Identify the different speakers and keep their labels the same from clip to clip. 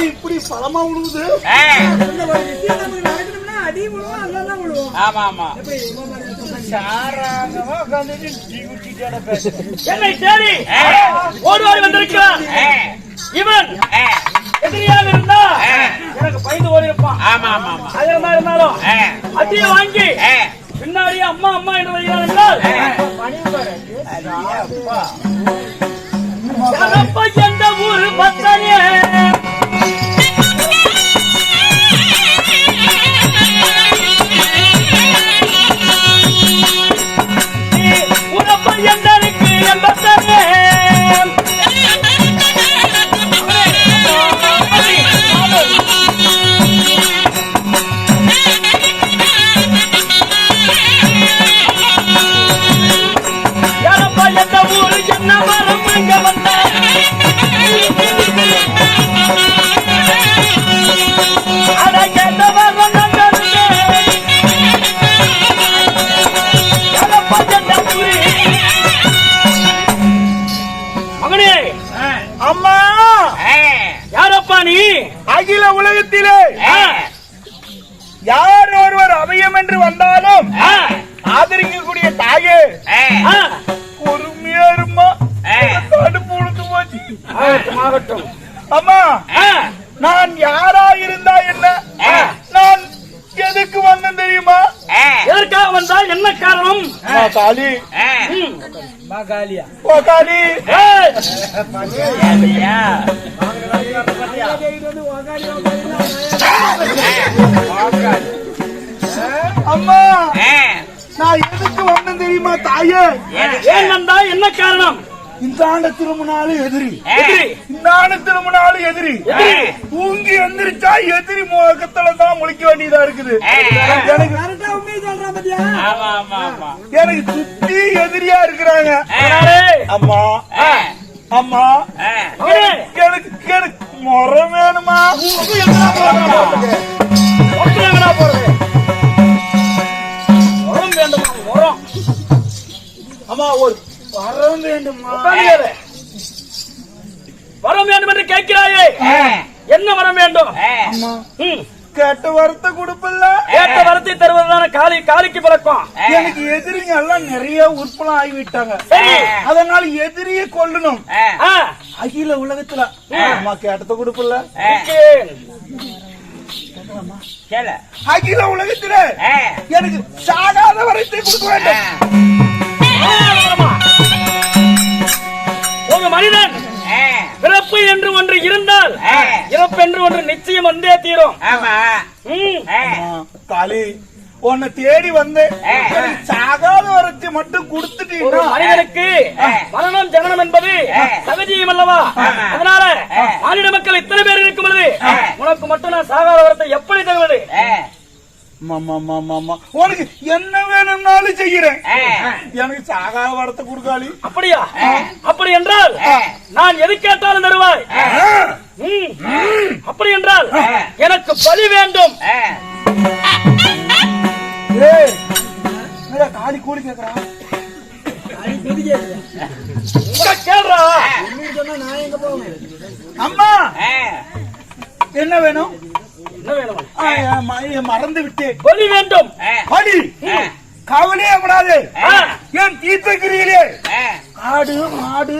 Speaker 1: அடி இப்படி பலமா விழுவுது
Speaker 2: அடி விழுவோம் விழுவோம்
Speaker 3: ஆமா ஆமா?
Speaker 1: சாராகமா உட்காந்துட்டு டீ
Speaker 4: ஓடுவாடி வந்திருக்கிறான். இவன் எதிரியாக இருந்தா எனக்கு பயந்து ஓடி இருப்பான்
Speaker 3: ஆமா ஆமா ஆமா.
Speaker 4: ஆயிரமா இருந்தாலும் அடியை வாங்கி பின்னாடியே அம்மா அம்மா என்று வருகிறான் என்றால் யாரப்பா எந்த ஊரு பத்தனே?
Speaker 1: தாயே. பொறுமையா இருமா தடுப்பு போச்சு.
Speaker 4: ஆகட்டும்
Speaker 1: அம்மா
Speaker 4: ஆ,
Speaker 1: நான் யாரா இருந்தா என்ன? நான் எதுக்கு வந்தேன் தெரியுமா?
Speaker 4: எதற்காக வந்தால் என்ன காரணம்?
Speaker 1: காளி
Speaker 4: ம்.
Speaker 1: ஓ காளி
Speaker 2: வந்து
Speaker 1: அம்மா. நான் எதுக்கு வந்தேன் தெரியுமா தாயே?
Speaker 4: ஏன்? வந்தா? என்ன காரணம்?
Speaker 1: இந்த ஆண்டு திரும்பினாலும் எதிரி. இந்த ஆண்டு திரும்பினாலும் எதிரி. தூங்கி எந்திரிச்சா எதிரி முகத்துல தான் முழிக்க வேண்டியதா இருக்குது. எனக்கு சுத்தி எதிரியா இருக்கிறாங்க. அம்மா. அம்மா. எனக்கு எனக்கு முறம் வேணுமா?
Speaker 4: போறது?
Speaker 1: அம்மா ஒரு வரம் வேண்டுமா.
Speaker 4: வரம் வேண்டும் என்று கேட்கிறாயே என்ன வரம் வேண்டும்?
Speaker 1: கேட்ட வரத்தை கொடுப்பல்ல?
Speaker 4: கேட்ட வரத்தை தருவதுதான காலி காலிக்கு பழக்கம்
Speaker 1: எனக்கு எதிரிங்க எல்லாம் நிறைய உற்பலம் ஆகிவிட்டாங்க. அதனால எதிரியை கொல்லணும். அகில உலகத்துல அம்மா கேட்டத கொடுப்பல்ல? அகில உலகத்துல எனக்கு சாகாத வரத்தை கொடுக்க வேண்டும்.
Speaker 4: ஒரு மனிதன் பிறப்பு என்று ஒன்று இருந்தால் இறப்பு என்று ஒன்று நிச்சயம் வந்தே தீரும்.
Speaker 1: காளி உன்னை தேடி எனக்கு சாகாத வரத்தை மட்டும்
Speaker 4: ஒரு
Speaker 1: கொடுத்துட்டீங்கன்னா
Speaker 4: மனிதனுக்கு மரணம் ஜனனம் என்பது சகஜீயம் அல்லவா? அதனால மாநில மக்கள் இத்தனை பேர் இருக்கும் பொழுது உனக்கு மட்டும் நான் சாகாத வரத்தை எப்படி தருவது
Speaker 1: உனக்கு என்ன வேணும்னாலும் செய்யறேன் எனக்கு சாகாத வரத்தை கொடுக்காளி
Speaker 4: அப்படியா? அப்படி என்றால் நான் எது கேட்டாலும் தருவாய். அப்படி என்றால் எனக்கு பலி வேண்டும்.
Speaker 1: காளி கூலி
Speaker 4: கேள்றா?
Speaker 2: போவேன்?
Speaker 1: அம்மா! என்ன வேணும்? மறந்து விட்டேன்
Speaker 4: பலி வேண்டும்.
Speaker 1: படி கவலையே படாது
Speaker 4: ஆ.
Speaker 1: ஏன் தீர்த்தகிரியிலே ஆடு மாடு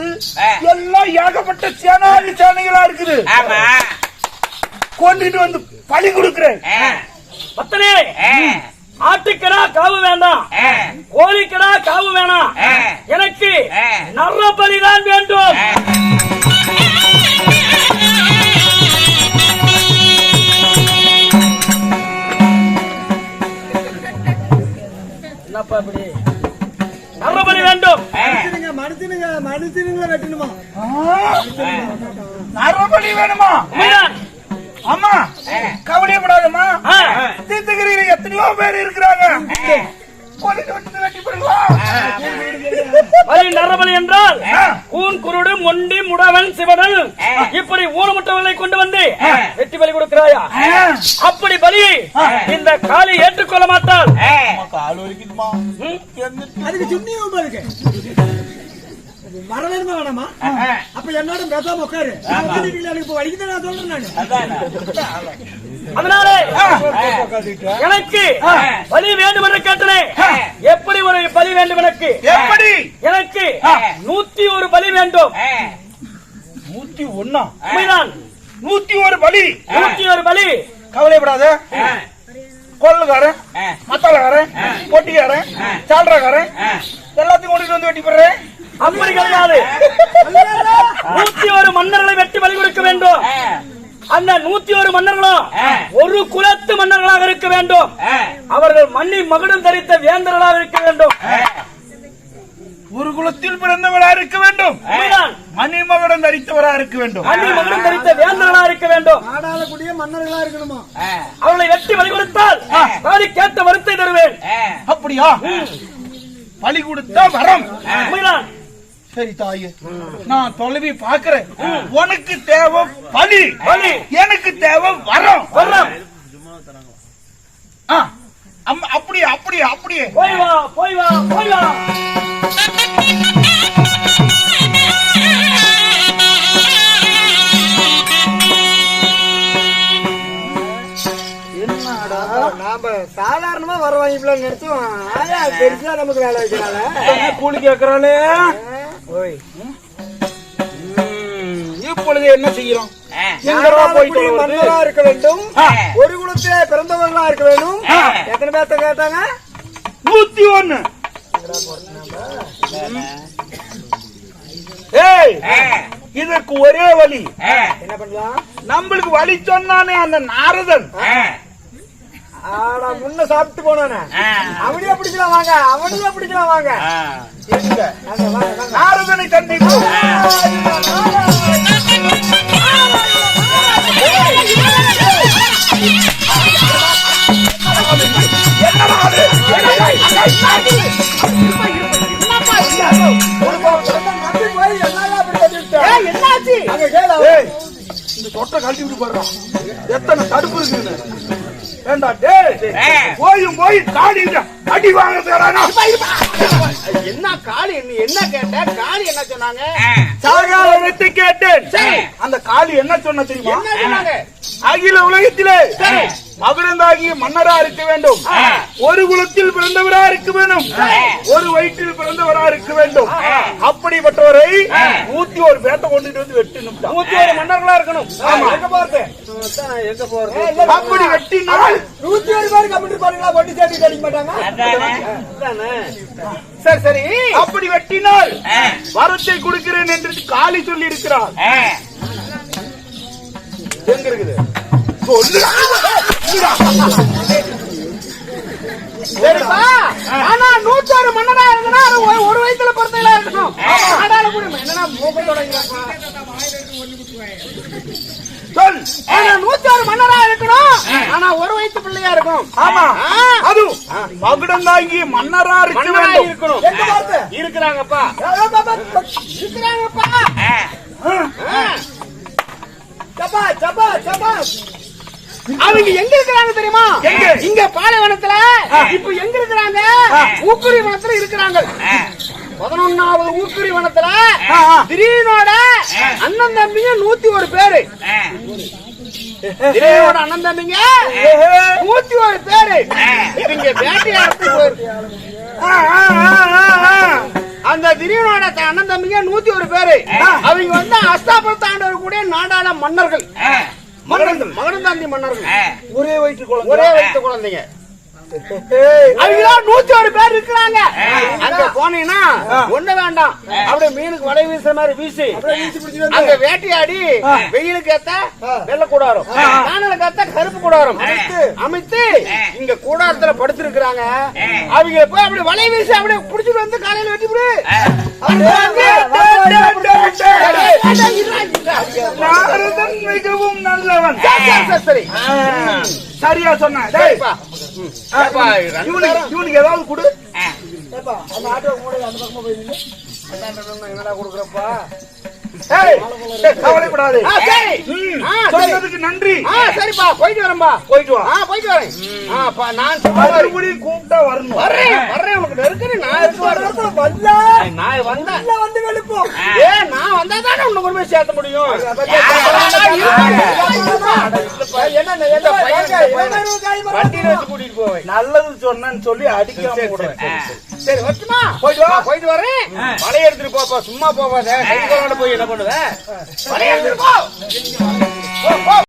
Speaker 1: எல்லாம் ஏகப்பட்ட சேனாதி சேனைகளா இருக்குது.
Speaker 3: ஆமா.
Speaker 1: கொண்டுட்டு வந்து பலி கொடுக்கிறேன்.
Speaker 4: பத்தனே ஆட்டுக்கடா காவு வேண்டாம். கோழிக்கடா காவு வேணாம்.
Speaker 1: நரபலி வேணுமா. அம்மா கவலையப்படாதம்மா.
Speaker 4: ஆ.
Speaker 1: தீர்த்தகிரியில எத்தனையோ பேர் இருக்கிறாங்க.
Speaker 4: பலி நரபலி என்றால் கூன் குருடு மொண்டி முடவன் சிவனல். இப்படி ஊனமுற்றவர்களை கொண்டு வந்து வெற்றி பலி கொடுக்கிறாயா? அப்படி பலியை இந்த காளி ஏற்றுக்கொள்ள மாட்டாள்.
Speaker 2: அதுக்கு சுண்ணி உப்பு இருக்கு வர வேணுமா அப்ப என்னோட பேசாம உட்காரு. எனக்கு இப்ப வலிக்குது நான் சொல்றேன் நானு.
Speaker 4: அதனாலே எனக்கு பலி வேண்டும் என்று கேட்டனே எப்படி ஒரு பலி வேண்டும் எனக்கு?
Speaker 1: எப்படி?
Speaker 4: எனக்கு நூத்தி ஒரு பலி வேண்டும்.
Speaker 1: நூத்தி ஒன்னா நூத்தி ஒரு பலி.
Speaker 4: நூத்தி ஒரு பலி.
Speaker 1: கவலைப்படாத. கொள்ளுக்காரன் மத்தாளக்காரன் பொட்டிக்காரன் சால்றாக்காரன் எல்லாத்தையும் கொண்டுட்டு வந்து வெட்டி போடுறேன்.
Speaker 4: அப்படி கிடையாது நூத்தி ஒரு மன்னர்களை வெட்டி பலி கொடுக்க வேண்டும். அந்த நூத்தி ஒரு மன்னர்களும் ஒரு குலத்து மன்னர்களாக இருக்க வேண்டும். அவர்கள் மண்ணி மகுடம் தரித்த வேந்தர்களாக இருக்க வேண்டும்.
Speaker 1: ஒரு குலத்தில் பிறந்தவரா இருக்க வேண்டும். மணிமகுடம் தரித்தவரா இருக்க வேண்டும்.
Speaker 4: மண்ணி மகுடம் தரித்த வேந்தர்களாக இருக்க வேண்டும்.
Speaker 2: ஆடாளக்கூடிய மன்னர்களா இருக்கணுமா?
Speaker 4: அவர்களை வெட்டி பலி கொடுத்தால் நாளை கேட்ட வருத்தை தருவேன்.
Speaker 1: அப்படியா? பலி கொடுத்தா வரம். சரி தாயே. நான் தொலைவி பாக்குறேன் உனக்கு தேவை பலி.
Speaker 4: பலி.
Speaker 1: எனக்கு தேவை வரம். ஆ, அம்- அப்படியே அப்படியே அப்படியே.
Speaker 4: போய் வா போய் வா போய் வா.
Speaker 2: நாம சாதாரணமா வர வாங்கிக்கலாம் நினைச்சோம் ஆயா பெருசா நமக்கு வேலை வைக்கிறாங்க
Speaker 1: கூலி கேக்குறானே
Speaker 2: ஓய்.
Speaker 1: இப்பொழுது என்ன தொலைவது?
Speaker 2: மன்னரா இருக்க வேண்டும். ஒரு குலத்திலே பிறந்தவர்களா இருக்க வேண்டும். எத்தனை பேர்த்த கேட்டாங்க?
Speaker 1: நூத்தி ஒண்ணு. ஏய் இதற்கு ஒரே வழி.
Speaker 2: என்ன பண்ணலாம்?
Speaker 1: நம்மளுக்கு வழி சொன்னானே அந்த நாரதன்.
Speaker 2: ஆடா முன்ன சாப்பிட்டு போனானே அவனையே பிடிக்கலாம் வாங்க. அவனையே பிடிக்கலாம் வாங்க.
Speaker 1: நாரதனை
Speaker 2: அவன்.
Speaker 1: ஏய், இந்த சொட்டை கழட்டி விட்டு போடுறான் எத்தனை தடுப்பு இருக்குன்னு. போயும் போய் காடி அடி வாங்க
Speaker 3: என்ன காளி? நீ என்ன கேட்ட? காளி என்ன சொன்னாங்க?
Speaker 1: சாகாவரத்தை கேட்டேன். அந்த காளி என்ன சொன்ன தெரியுமா?
Speaker 3: என்ன சொன்னாங்க?
Speaker 1: அகில உலகத்திலே மகுடந்தாகிய மன்னரா இருக்க வேண்டும். ஒரு குலத்தில் பிறந்தவரா இருக்க வேண்டும் ஒரு வயிற்றில் பிறந்தவரா இருக்க வேண்டும். அப்படிப்பட்டவரை நூத்தி ஒரு பேட்டை கொண்டுட்டு வந்து வெட்டி நிமிடம்
Speaker 4: நூத்தி ஒரு மன்னர்களா இருக்கணும்.
Speaker 1: ஆமா.
Speaker 2: எங்க போறது?
Speaker 3: எங்க போறது
Speaker 1: அப்படி வெட்டினால்
Speaker 2: நூத்தி ஒரு பேருக்கு அப்படி பாருங்களா பொட்டி சேர்த்து அடிக்க மாட்டாங்க?
Speaker 3: சரி சரி.
Speaker 1: அப்படி வெட்டினால் வரத்தை கொடுக்கிறேன் என்று காளி சொல்லி இருக்கிறார் எங்க இருக்குது.
Speaker 3: சரிப்பா. ஆனா நூற்றாறு மன்னனா இருந்தா அது ஒரு- வயசுல பிறந்ததா இருக்கணும். ஆடால கூட என்னன்னா தொடங்கிறப்பா.
Speaker 1: சொல்.
Speaker 3: ஆனா நூற்றாறு மன்னரா இருக்கணும். ஆனா ஒரு வயசு பிள்ளையா இருக்கும்
Speaker 1: ஆமா. அது மகுடந்தாங்கி மன்னரா இருக்க வேண்டும்.
Speaker 3: இருக்கணும். இருக்கிறாங்கப்பா. இருக்கிறாங்கப்பா.
Speaker 2: சபா சபா சபா
Speaker 3: அவங்க எங்க இருக்கிறாங்க தெரியுமா? இங்க பாலைவனத்துல. இப்ப எங்க இருக்கிறாங்க? ஊக்குரி வனத்துல இருக்கிறாங்க. பதினொன்னாவது ஊக்குரி வனத்துல திடீர்னோட அண்ணன் தம்பிங்க நூத்தி ஒரு பேரு அண்ணன் தம்பிங்க நூத்தி ஒரு பேரு. இவங்க வேட்டையாடத்துக்கு போயிருக்கு. அந்த திடீரோட அண்ணன் தம்பிங்க நூத்தி ஒரு பேரு அவங்க வந்து அஸ்தாபுரத்தாண்டவர் கூட நாடாள மன்னர்கள். மகனந்தாந்தி மன்னர்கள்.
Speaker 1: ஒரே வயிற்று குழந்தை.
Speaker 3: ஒரே வயசு குழந்தைங்க. அவங்க நூத்தி ஒரு பேர் இருக்கிறாங்க. அங்க போனீங்கன்னா ஒண்ணு வேண்டாம். அப்படியே மீனுக்கு வலை வீசுற மாதிரி வீசி. அங்க வேட்டையாடி வெயிலுக்கு ஏத்த வெள்ளை கூடாரம். காணலுக்கு ஏத்த கருப்பு கூடாரம். அமைத்து. இங்க கூடாரத்துல படுத்திருக்கிறாங்க. அவங்க போய் அப்படி வலை வீசி அப்படியே புடிச்சிட்டு வந்து காலையில வெட்டி விடு.
Speaker 1: மிகவும் நல்லவன்.
Speaker 3: சரி, சரி, சரி.
Speaker 1: சரியா சொன்ன. இவனுக்கு இவனுக்கு ஏதாவது கொடு.
Speaker 2: ஏப்பா, அந்த ஆட்டோ கூட அந்த பக்கமா போய் என்னடா கொடுக்குறப்பா
Speaker 1: கவலைப்படாதே. சொன்னதுக்கு நன்றி.
Speaker 3: சரிப்பா போயிட்டு வரேன்பா.
Speaker 1: போயிட்டு வா.
Speaker 3: போயிட்டு வரேன். நான்
Speaker 1: மறுபடியும் கூப்பிட்டா வரணும்.
Speaker 3: வர்றேன் வர்றேன் உனக்கு நெருக்கடி. நான் இருக்கு
Speaker 2: வந்தா
Speaker 3: நான் வந்தேன்
Speaker 2: வந்து வெளுப்போம்
Speaker 3: ஏ வந்தா தானே உன்னை கொண்டு போய் சேர்த்த முடியும்
Speaker 1: நல்லது சொன்னேன்னு சொல்லி அடிக்காம
Speaker 3: சரி வச்சுமா
Speaker 1: போயிட்டு வா.
Speaker 3: போயிட்டு வரேன் பழைய எடுத்துட்டு போப்பா சும்மா போவாத போய் என்ன பண்ணுவ பழைய எடுத்துட்டு போ